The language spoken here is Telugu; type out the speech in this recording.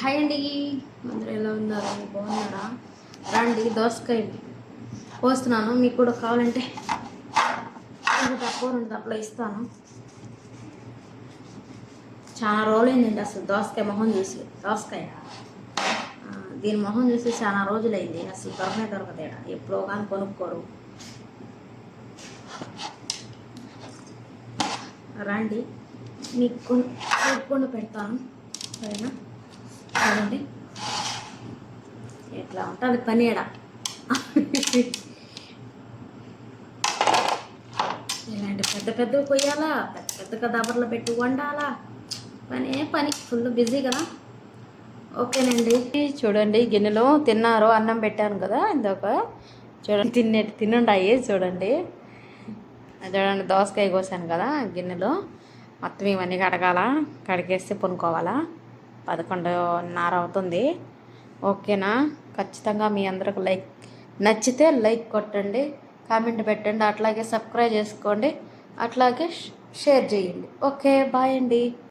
హాయ్ అండి. అందరూ ఎలా ఉన్నారు? బాగున్నారా? రండి దోసకాయ పోస్తున్నాను మీకు కూడా కావాలంటే ఇంకా తక్కువ రెండు తప్పులో ఇస్తాను. చాలా రోజులైందండి అసలు దోసకాయ మొహం చూసి. దోసకాయ. దీని మొహం చూసి చాలా రోజులైంది. అసలు దొరకనే దొరకదేడా. ఎప్పుడో కానీ కొనుక్కోరు. రండి. మీకు కొను కొనుక్కొని పెడతాను. సరేనా? చూడండి ఎట్లా ఉంటుంది పని ఈడ ఇలాంటి పెద్ద పెద్దవి కొయ్యాలా? పెద్ద పెద్దగా దబర్లో పెట్టి వండాలా? పనే పని. ఫుల్ బిజీ కదా? ఓకేనండి. చూడండి గిన్నెలో తిన్నారు అన్నం పెట్టాను కదా ఇందాక. చూడండి తిన్నే తినుండాయి చూడండి. అది చూడండి దోసకాయ కోసాను కదా గిన్నెలో. మొత్తం ఇవన్నీ కడగాల కడిగేస్తే పొనుకోవాలా. పదకొండున్నర అవుతుంది. ఓకేనా? ఖచ్చితంగా మీ అందరికి లైక్ నచ్చితే లైక్ కొట్టండి కామెంట్ పెట్టండి అట్లాగే సబ్స్క్రైబ్ చేసుకోండి అట్లాగే షేర్ చేయండి. ఓకే బాయ్ అండి.